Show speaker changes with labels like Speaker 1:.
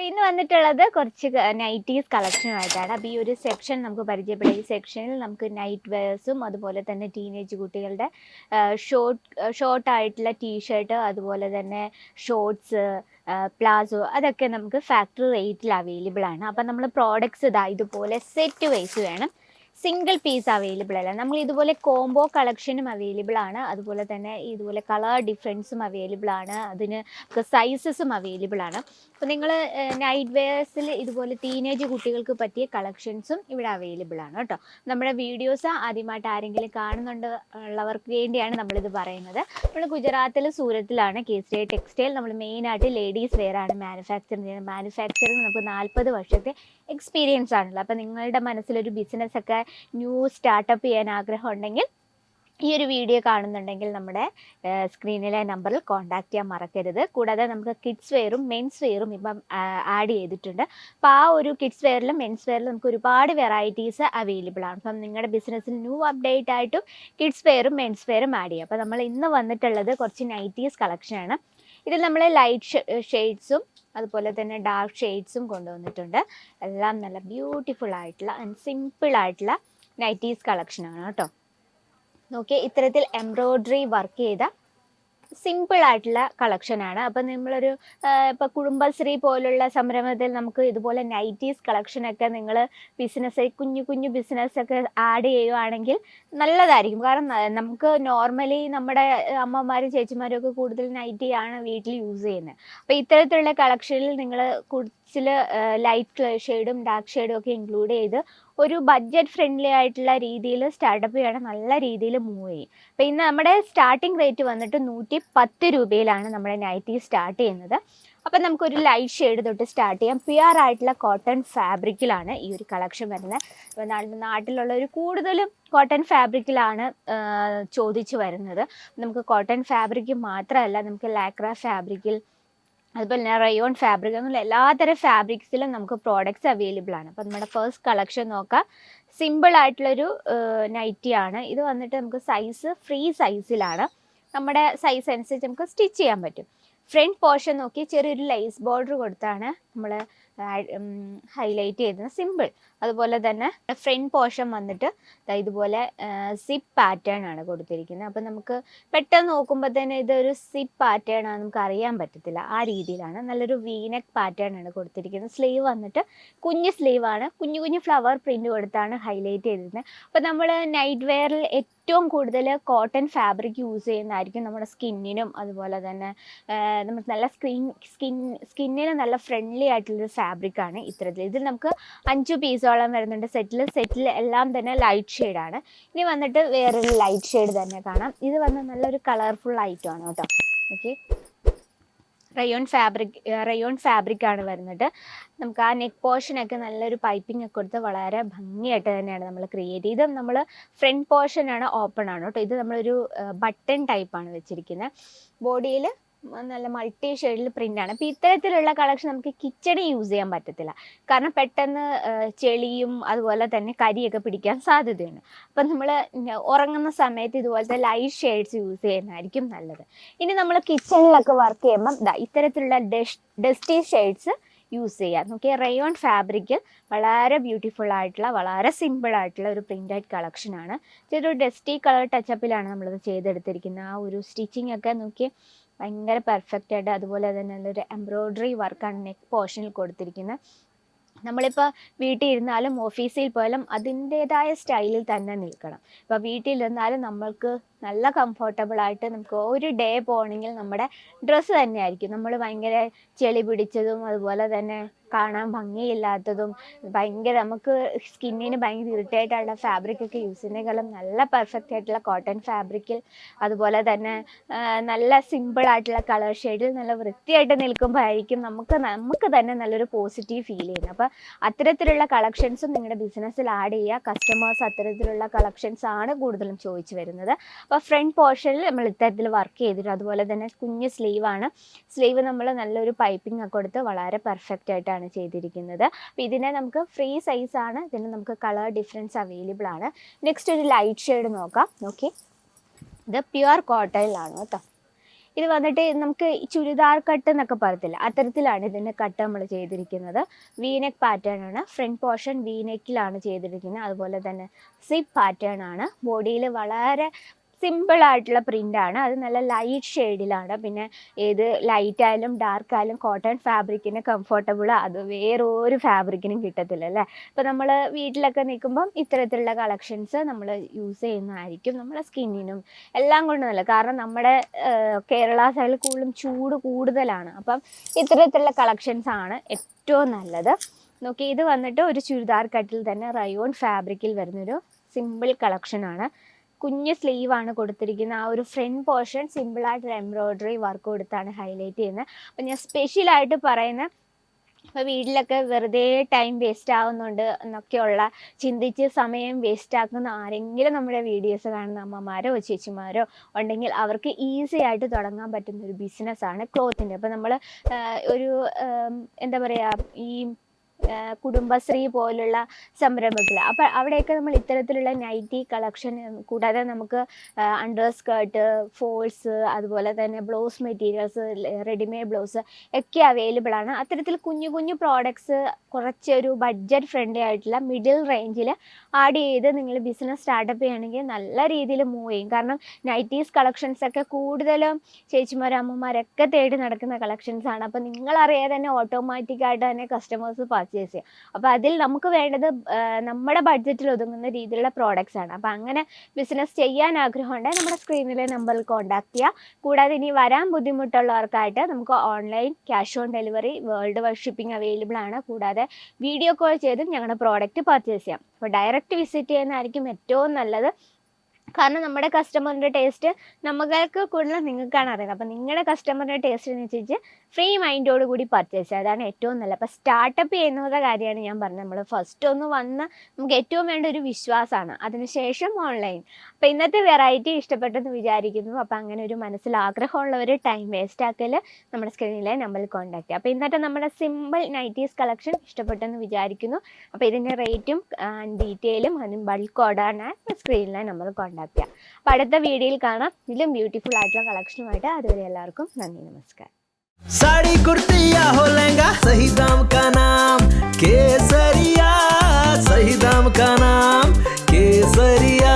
Speaker 1: അപ്പൊ ഇന്ന് വന്നിട്ടുള്ളത് കുറച്ച് നൈറ്റീസ് കളക്ഷനുമായിട്ടാണ് അപ്പോൾ ഈ ഒരു സെക്ഷൻ നമുക്ക് പരിചയപ്പെടുക ഈ സെക്ഷനിൽ നമുക്ക് നൈറ്റ് വെയർസും അതുപോലെ തന്നെ ടീനേജ് കുട്ടികളുടെ ഷോർട്ട് ഷോർട്ട് ആയിട്ടുള്ള ടീഷർട്ട് അതുപോലെ തന്നെ ഷോർട്സ് പ്ലാസോ അതൊക്കെ നമുക്ക് ഫാക്ടറി റേറ്റിൽ അവൈലബിൾ ആണ്. അപ്പം നമ്മൾ പ്രോഡക്ട്സ് ഇതാ ഇതുപോലെ സെറ്റ് വൈസ് വേണം. സിംഗിൾ പീസ് അവൈലബിൾ അല്ല. നമ്മൾ ഇതുപോലെ കോംബോ കളക്ഷനും അവൈലബിൾ ആണ്. അതുപോലെ തന്നെ ഇതുപോലെ കളർ ഡിഫറൻസും അവൈലബിൾ ആണ്. അതിന് സൈസസും അവൈലബിൾ ആണ്. അപ്പോൾ നിങ്ങൾ നൈറ്റ് വെയേഴ്സിൽ ഇതുപോലെ ടീനേജ് കുട്ടികൾക്ക് പറ്റിയ കളക്ഷൻസും ഇവിടെ അവൈലബിൾ ആണ് കേട്ടോ. നമ്മുടെ വീഡിയോസ് ആദ്യമായിട്ട് ആരെങ്കിലും കാണുന്നുണ്ട് ഉള്ളവർക്ക് വേണ്ടിയാണ് നമ്മളിത് പറയുന്നത്. നമ്മൾ ഗുജറാത്തിൽ സൂരത്തിലാണ് കേസരി ടെക്സ്റ്റൈൽ നമ്മൾ മെയിനായിട്ട് ലേഡീസ് വെയർ ആണ് മാനുഫാക്ചർ ചെയ്യുന്നത്. മാനുഫാക്ചറിങ് നമുക്ക് നാൽപ്പത് വർഷത്തെ എക്സ്പീരിയൻസ് ആണല്ലോ. അപ്പോൾ നിങ്ങളുടെ മനസ്സിലൊരു ബിസിനസ് ഒക്കെ ന്യൂ സ്റ്റാർട്ടപ്പ് ചെയ്യാൻ ആഗ്രഹം ഉണ്ടെങ്കിൽ ഈ ഒരു വീഡിയോ കാണുന്നുണ്ടെങ്കിൽ നമ്മുടെ സ്ക്രീനിലെ നമ്പറിൽ കോൺടാക്ട് ചെയ്യാൻ മറക്കരുത്. കൂടാതെ നമുക്ക് കിഡ്സ് വെയറും മെൻസ് വെയറും ഇപ്പം ആഡ് ചെയ്തിട്ടുണ്ട്. അപ്പോൾ ആ ഒരു കിഡ്സ് വെയറിലും മെൻസ് വെയറിലും നമുക്ക് ഒരുപാട് വെറൈറ്റീസ് അവൈലബിൾ ആണ്. അപ്പം നിങ്ങളുടെ ബിസിനസ്സിൽ ന്യൂ അപ്ഡേറ്റ് ആയിട്ടും കിഡ്സ് വെയറും മെൻസ് വെയറും ആഡ് ചെയ്യാം. അപ്പോൾ നമ്മൾ ഇന്ന് വന്നിട്ടുള്ളത് കുറച്ച് നൈറ്റീസ് കളക്ഷനാണ് ഇതിൽ നമ്മൾ ലൈറ്റ് ഷെയ്ഡ്സും അതുപോലെ തന്നെ ഡാർക്ക് ഷെയ്ഡ്സും കൊണ്ടുവന്നിട്ടുണ്ട്. എല്ലാം നല്ല ബ്യൂട്ടിഫുൾ ആയിട്ടുള്ള ആൻഡ് സിമ്പിൾ ആയിട്ടുള്ള നൈറ്റീസ് കളക്ഷനാണ് കേട്ടോ. നോക്കിയാൽ ഇത്തരത്തിൽ എംബ്രോയ്ഡറി വർക്ക് ചെയ്ത സിമ്പിൾ ആയിട്ടുള്ള കളക്ഷനാണ് അപ്പം നമ്മളൊരു ഇപ്പോൾ കുടുംബശ്രീ പോലുള്ള സംരംഭത്തിൽ നമുക്ക് ഇതുപോലെ നൈറ്റീസ് കളക്ഷൻ ഒക്കെ നിങ്ങൾ ബിസിനസ് കുഞ്ഞു കുഞ്ഞു ബിസിനസ് ഒക്കെ ആഡ് ചെയ്യുവാണെങ്കിൽ നല്ലതായിരിക്കും. കാരണം നമുക്ക് നോർമലി നമ്മുടെ അമ്മമാരും ചേച്ചിമാരും ഒക്കെ കൂടുതൽ നൈറ്റിയാണ് വീട്ടിൽ യൂസ് ചെയ്യുന്നത്. അപ്പോൾ ഇത്തരത്തിലുള്ള കളക്ഷനിൽ നിങ്ങൾ കുറച്ചിൽ ലൈറ്റ് ഷെയ്ഡും ഡാർക്ക് ഷെയ്ഡും ഒക്കെ ഇൻക്ലൂഡ് ചെയ്ത് ഒരു ബഡ്ജറ്റ് ഫ്രണ്ട്ലി ആയിട്ടുള്ള രീതിയിൽ സ്റ്റാർട്ടപ്പ് ചെയ്യണം നല്ല രീതിയിൽ മൂവ് ചെയ്യും. അപ്പോൾ ഇന്ന് നമ്മുടെ സ്റ്റാർട്ടിംഗ് റേറ്റ് വന്നിട്ട് നൂറ്റി പത്ത് രൂപയിലാണ് നമ്മുടെ നൈറ്റി സ്റ്റാർട്ട് ചെയ്യുന്നത്. അപ്പം നമുക്കൊരു ലൈറ്റ് ഷെയ്ഡ് തൊട്ട് സ്റ്റാർട്ട് ചെയ്യാം. പ്യുർ ആയിട്ടുള്ള കോട്ടൺ ഫാബ്രിക്കിലാണ് ഈ ഒരു കളക്ഷൻ വരുന്നത്. അപ്പോൾ നാട്ടിലുള്ള ഒരു കൂടുതലും കോട്ടൺ ഫാബ്രിക്കിലാണ് ചോദിച്ചു വരുന്നത്. നമുക്ക് കോട്ടൺ ഫാബ്രിക് മാത്രമല്ല നമുക്ക് ലാക്ര ഫാബ്രിക്കിൽ അതുപോലെ തന്നെ റയോൺ ഫാബ്രിക് എന്നുള്ള എല്ലാത്തരം ഫാബ്രിക്സിലും നമുക്ക് പ്രോഡക്ട്സ് അവൈലബിൾ ആണ്. അപ്പം നമ്മുടെ ഫസ്റ്റ് കളക്ഷൻ നോക്കാം. സിമ്പിൾ ആയിട്ടുള്ളൊരു നൈറ്റി ആണ്. ഇത് വന്നിട്ട് നമുക്ക് സൈസ് ഫ്രീ സൈസിലാണ് നമ്മുടെ സൈസ് അനുസരിച്ച് നമുക്ക് സ്റ്റിച്ച് ചെയ്യാൻ പറ്റും. ഫ്രണ്ട് പോർഷൻ നോക്കി ചെറിയൊരു ലൈസ് ബോർഡർ കൊടുത്താണ് നമ്മൾ ഹൈലൈറ്റ് ചെയ്തത്. സിമ്പിൾ അതുപോലെ തന്നെ ഫ്രണ്ട് പോർഷൻ വന്നിട്ട് ഇതുപോലെ സിപ്പ് പാറ്റേൺ ആണ് കൊടുത്തിരിക്കുന്നത്. അപ്പം നമുക്ക് പെട്ടെന്ന് നോക്കുമ്പോൾ തന്നെ ഇതൊരു സിപ്പ് പാറ്റേൺ ആണ് നമുക്ക് അറിയാൻ പറ്റത്തില്ല. ആ രീതിയിലാണ്. നല്ലൊരു വീനക് പാറ്റേൺ ആണ് കൊടുത്തിരിക്കുന്നത്. സ്ലീവ് വന്നിട്ട് കുഞ്ഞ് സ്ലീവാണ് കുഞ്ഞു കുഞ്ഞു ഫ്ലവർ പ്രിന്റ് കൊടുത്താണ് ഹൈലൈറ്റ് ചെയ്തിരുന്നത്. അപ്പം നമ്മൾ നൈറ്റ് വെയറിൽ ഏറ്റവും കൂടുതൽ കോട്ടൺ ഫാബ്രിക് യൂസ് ചെയ്യുന്നതായിരിക്കും നമ്മുടെ സ്കിന്നിനും അതുപോലെ തന്നെ നമുക്ക് നല്ല സ്കിൻ സ്കിൻ സ്കിന്നിന് നല്ല ഫ്രണ്ട്ലി ആയിട്ടുള്ളൊരു ഫാബ്രിക്കാണ് ഇത്തരത്തിൽ. ഇതിൽ നമുക്ക് അഞ്ച് പീസോളം വരുന്നുണ്ട്. സെറ്റിൽ സെറ്റിൽ എല്ലാം തന്നെ ലൈറ്റ് ഷെയ്ഡാണ് ഇനി വന്നിട്ട് വേറൊരു ലൈറ്റ് ഷെയ്ഡ് തന്നെ കാണാം. ഇത് വന്ന് നല്ലൊരു കളർഫുൾ ഐറ്റം ആണ് കേട്ടോ. Okay rayon fabric rayon fabric ആണ് വരുന്നത്. നമുക്ക് ആ നെക്ക് പോർഷനൊക്കെ നല്ലൊരു പൈപ്പിംഗ് ഒക്കെ കൊടുത്ത് വളരെ ഭംഗിയായിട്ട് തന്നെയാണ് നമ്മൾ ക്രിയേറ്റ് ചെയ്ത്. നമ്മൾ ഫ്രണ്ട് പോർഷൻ ആണ് ഓപ്പൺ ആണ് കേട്ടോ. ഇത് നമ്മളൊരു ബട്ടൺ ടൈപ്പ് ആണ് വെച്ചിരിക്കുന്നത് ബോഡിയിൽ നല്ല മൾട്ടി ഷെയ്ഡിൽ പ്രിന്റ് ആണ്. അപ്പൊ ഇത്തരത്തിലുള്ള കളക്ഷൻ നമുക്ക് കിച്ചണി യൂസ് ചെയ്യാൻ പറ്റത്തില്ല. കാരണം പെട്ടെന്ന് ചെളിയും അതുപോലെ തന്നെ കരിയൊക്കെ പിടിക്കാൻ സാധ്യതയുണ്ട്. അപ്പം നമ്മൾ ഉറങ്ങുന്ന സമയത്ത് ഇതുപോലത്തെ ലൈറ്റ് ഷെയ്ഡ്സ് യൂസ് ചെയ്യുന്നതായിരിക്കും നല്ലത്. ഇനി നമ്മൾ കിച്ചണിലൊക്കെ വർക്ക് ചെയ്യുമ്പോൾ ഇത്തരത്തിലുള്ള ഡസ്റ്റി ഷെയ്ഡ്സ് യൂസ് ചെയ്യാം. നോക്കിയാൽ റയോൺ ഫാബ്രിക് വളരെ ബ്യൂട്ടിഫുൾ ആയിട്ടുള്ള വളരെ സിമ്പിൾ ആയിട്ടുള്ള ഒരു പ്രിന്റഡ് കളക്ഷനാണ് ഇതൊരു ഡസ്റ്റി കളർ ടച്ചപ്പിലാണ് നമ്മളിത് ചെയ്തെടുത്തിരിക്കുന്നത്. ആ ഒരു സ്റ്റിച്ചിങ് ഒക്കെ നോക്കി ഭയങ്കര പെർഫെക്റ്റ് ആയിട്ട് അതുപോലെ തന്നെ ഒരു എംബ്രോയ്ഡറി വർക്കാണ് നെക്ക് പോർഷനിൽ കൊടുത്തിരിക്കുന്നത് നമ്മളിപ്പോൾ വീട്ടിൽ ഇരുന്നാലും ഓഫീസിൽ പോയാലും അതിന്റേതായ സ്റ്റൈലിൽ തന്നെ നിൽക്കണം. ഇപ്പോൾ വീട്ടിലിരുന്നാലും നമ്മൾക്ക് നല്ല കംഫർട്ടബിൾ ആയിട്ട് നമുക്ക് ഒരു ഡേ പോകണമെങ്കിൽ നമ്മുടെ ഡ്രസ്സ് തന്നെയായിരിക്കും. നമ്മൾ ഭയങ്കര ചെളി പിടിച്ചതും അതുപോലെ തന്നെ കാണാൻ ഭംഗിയില്ലാത്തതും ഭയങ്കര നമുക്ക് സ്കിന്നിന് ഭയങ്കര ഇറിറ്റേറ്റ് ആയിട്ടുള്ള ഫാബ്രിക് ഒക്കെ യൂസ് ചെയ്യുന്നതിനേക്കാളും നല്ല പെർഫെക്റ്റ് ആയിട്ടുള്ള കോട്ടൺ ഫാബ്രിക്കിൽ അതുപോലെ തന്നെ നല്ല സിമ്പിൾ ആയിട്ടുള്ള കളർ ഷെയ്ഡിൽ നല്ല വൃത്തിയായിട്ട് നിൽക്കുമ്പോൾ ആയിരിക്കും നമുക്ക് നമുക്ക് തന്നെ നല്ലൊരു പോസിറ്റീവ് ഫീൽ ചെയ്യുന്നത്. അപ്പോൾ അത്തരത്തിലുള്ള കളക്ഷൻസും നിങ്ങളുടെ ബിസിനസ്സിൽ ആഡ് ചെയ്യുക. കസ്റ്റമേഴ്സ് അത്തരത്തിലുള്ള കളക്ഷൻസ് ആണ് കൂടുതലും ചോദിച്ചു വരുന്നത്. അപ്പോൾ ഫ്രണ്ട് പോർഷനിൽ നമ്മൾ ഇത്തരത്തിൽ വർക്ക് ചെയ്തിട്ട് അതുപോലെ തന്നെ കുഞ്ഞ് സ്ലീവാണ് സ്ലീവ് നമ്മൾ നല്ലൊരു പൈപ്പിംഗ് ഒക്കെ കൊടുത്ത് വളരെ പെർഫെക്റ്റ് ആയിട്ടാണ് ചെയ്തിരിക്കുന്നത്. അപ്പോൾ ഇതിനെ നമുക്ക് ഫ്രീ സൈസ് ആണ്. ഇതിന് നമുക്ക് കളർ ഡിഫറൻസ് അവൈലബിൾ ആണ്. നെക്സ്റ്റ് ഒരു ലൈറ്റ് ഷെയ്ഡ് നോക്കാം. ഓക്കെ ഇത് പ്യുവർ കോട്ടയിലാണ് കേട്ടോ. ഇത് വന്നിട്ട് നമുക്ക് ചുരിദാർ കട്ട് എന്നൊക്കെ പറയത്തില്ല? അത്തരത്തിലാണ് ഇതിന്റെ കട്ട് നമ്മൾ ചെയ്തിരിക്കുന്നത്. വീനെക്ക് പാറ്റേൺ ആണ്. ഫ്രണ്ട് പോർഷൻ വീനെക്കിലാണ് ചെയ്തിരിക്കുന്നത്. അതുപോലെ തന്നെ സിപ്പ് പാറ്റേൺ ആണ്. ബോഡിയിൽ വളരെ സിമ്പിൾ ആയിട്ടുള്ള ആണ്. അത് നല്ല ലൈറ്റ് ഷെയ്ഡിലാണ്. പിന്നെ ഏത് ലൈറ്റ് ആയാലും ഡാർക്ക് ആയാലും കോട്ടൺ ഫാബ്രിക്കിന് കംഫർട്ടബിൾ അത് വേറൊരു ഫാബ്രിക്കിനും കിട്ടത്തില്ല അല്ലേ? അപ്പോൾ നമ്മൾ വീട്ടിലൊക്കെ നിൽക്കുമ്പം ഇത്തരത്തിലുള്ള കളക്ഷൻസ് നമ്മൾ യൂസ് ചെയ്യുന്നതായിരിക്കും നമ്മുടെ സ്കിന്നിനും എല്ലാം കൊണ്ടും നല്ല കാരണം നമ്മുടെ കേരള സൈഡിൽ കൂടുതലും ചൂട് കൂടുതലാണ്. അപ്പം ഇത്തരത്തിലുള്ള കളക്ഷൻസ് ആണ് ഏറ്റവും നല്ലത്. നോക്കി ഇത് വന്നിട്ട് ഒരു ചുരിദാർ കട്ടിൽ തന്നെ റയോൺ ഫാബ്രിക്കിൽ വരുന്നൊരു സിമ്പിൾ കളക്ഷനാണ് കുഞ്ഞ് സ്ലീവ് ആണ് കൊടുത്തിരിക്കുന്നത് ആ ഒരു ഫ്രണ്ട് പോർഷൻ സിമ്പിളായിട്ടൊരു എംബ്രോയ്ഡറി വർക്ക് കൊടുത്താണ് ഹൈലൈറ്റ് ചെയ്യുന്നത് അപ്പം ഞാൻ സ്പെഷ്യലായിട്ട് പറയുന്ന ഇപ്പോൾ വീട്ടിലൊക്കെ വെറുതെ ടൈം വേസ്റ്റ് ആവുന്നുണ്ട് എന്നൊക്കെയുള്ള ചിന്തിച്ച് സമയം വേസ്റ്റ് ആക്കുന്ന ആരെങ്കിലും നമ്മുടെ വീഡിയോസ് കാണുന്ന അമ്മമാരോ ചേച്ചിമാരോ ഉണ്ടെങ്കിൽ അവർക്ക് ഈസി ആയിട്ട് തുടങ്ങാൻ പറ്റുന്ന ഒരു ബിസിനസ്സാണ് ക്ലോത്തിന്റെ അപ്പോൾ നമ്മൾ ഒരു എന്താ പറയുക ഈ കുടുംബശ്രീ പോലുള്ള സംരംഭത്തിൽ അപ്പോൾ അവിടെയൊക്കെ നമ്മൾ ഇത്തരത്തിലുള്ള നൈറ്റി കളക്ഷൻ കൂടാതെ നമുക്ക് അണ്ടർ സ്കേർട്ട് ഫോൾസ് അതുപോലെ തന്നെ ബ്ലൗസ് മെറ്റീരിയൽസ് റെഡിമെയ്ഡ് ബ്ലൗസ് ഒക്കെ അവൈലബിൾ ആണ്. അത്തരത്തിൽ കുഞ്ഞു കുഞ്ഞു പ്രോഡക്ട്സ് കുറച്ചൊരു ബഡ്ജറ്റ് ഫ്രണ്ട്ലി ആയിട്ടുള്ള മിഡിൽ റേഞ്ചിൽ ആഡ് ചെയ്ത് നിങ്ങൾ ബിസിനസ് സ്റ്റാർട്ടപ്പ് ചെയ്യുകയാണെങ്കിൽ നല്ല രീതിയിൽ മൂവ് ചെയ്യും. കാരണം നൈറ്റീസ് കളക്ഷൻസ് ഒക്കെ കൂടുതലും ചേച്ചിമാരും അമ്മമാരൊക്കെ തേടി നടക്കുന്ന കളക്ഷൻസ് ആണ്. അപ്പോൾ നിങ്ങളറിയാതെ തന്നെ ഓട്ടോമാറ്റിക്കായിട്ട് തന്നെ കസ്റ്റമേഴ്സ് ചെയ്യും. അപ്പോൾ അതിൽ നമുക്ക് വേണ്ടത് നമ്മുടെ ബഡ്ജറ്റിൽ ഒതുങ്ങുന്ന രീതിയിലുള്ള പ്രോഡക്റ്റ്സ് ആണ്. അപ്പോൾ അങ്ങനെ ബിസിനസ് ചെയ്യാൻ ആഗ്രഹമുണ്ടെങ്കിൽ നമ്മുടെ സ്ക്രീനിലെ നമ്പറിൽ കോൺടാക്ട് ചെയ്യുക കൂടാതെ ഇനി വരാൻ ബുദ്ധിമുട്ടുള്ളവർക്കായിട്ട് നമുക്ക് online cash on delivery world wide shipping available ആണ്. കൂടാതെ വീഡിയോ കോൾ ചെയ്തും ഞങ്ങളുടെ പ്രോഡക്റ്റ് പർച്ചേസ് ചെയ്യാം. അപ്പോൾ ഡയറക്റ്റ് വിസിറ്റ് ചെയ്യുന്നതായിരിക്കും ഏറ്റവും നല്ലത്. കാരണം നമ്മുടെ കസ്റ്റമറിന്റെ ടേസ്റ്റ് നമ്മൾക്ക് കൂടുതൽ നിങ്ങൾക്കാണ് അറിയുന്നത്. അപ്പോൾ നിങ്ങളുടെ കസ്റ്റമറിന്റെ ടേസ്റ്റിനനുസരിച്ച് ഫ്രീ മൈൻഡോട് കൂടി പർച്ചേസ് അതാണ് ഏറ്റവും നല്ലത്. അപ്പോൾ സ്റ്റാർട്ടപ്പ് ചെയ്യുന്നവരുടെ കാര്യമാണ് ഞാൻ പറഞ്ഞത്. നമ്മൾ ഫസ്റ്റ് ഒന്ന് വന്ന് നമുക്ക് ഏറ്റവും വേണ്ട ഒരു വിശ്വാസമാണ് അതിനുശേഷം ഓൺലൈൻ അപ്പോൾ ഇന്നത്തെ വെറൈറ്റി ഇഷ്ടപ്പെട്ടെന്ന് വിചാരിക്കുന്നു. അപ്പോൾ അങ്ങനെ ഒരു മനസ്സിൽ ആഗ്രഹമുള്ളവർ ടൈം വേസ്റ്റ് ആക്കൽ നമ്മുടെ സ്ക്രീനിലെ നമ്പറിൽ കോൺടാക്ട് ചെയ്യുക അപ്പോൾ ഇന്നത്തെ നമ്മുടെ സിമ്പിൾ നൈറ്റീസ് കളക്ഷൻ ഇഷ്ടപ്പെട്ടെന്ന് വിചാരിക്കുന്നു. അപ്പോൾ ഇതിന്റെ റേറ്റും ഡീറ്റെയിലും അതിന് ബൾക്ക് ഓർഡറാണ് സ്ക്രീനിലെ നമ്പർ കോൺടാക്ട് ഉണ്ടാക്കുക. അപ്പൊ അടുത്ത വീഡിയോയിൽ കാണാം. ഇതിലും ബ്യൂട്ടിഫുൾ ആയിട്ടുള്ള കളക്ഷനുമായിട്ട് അതുവരെ എല്ലാവർക്കും നന്ദി നമസ്കാരം.
Speaker 2: साड़ी कुर्तिया हो लहंगा सही दाम का नाम केसरिया सही दाम का नाम केसरिया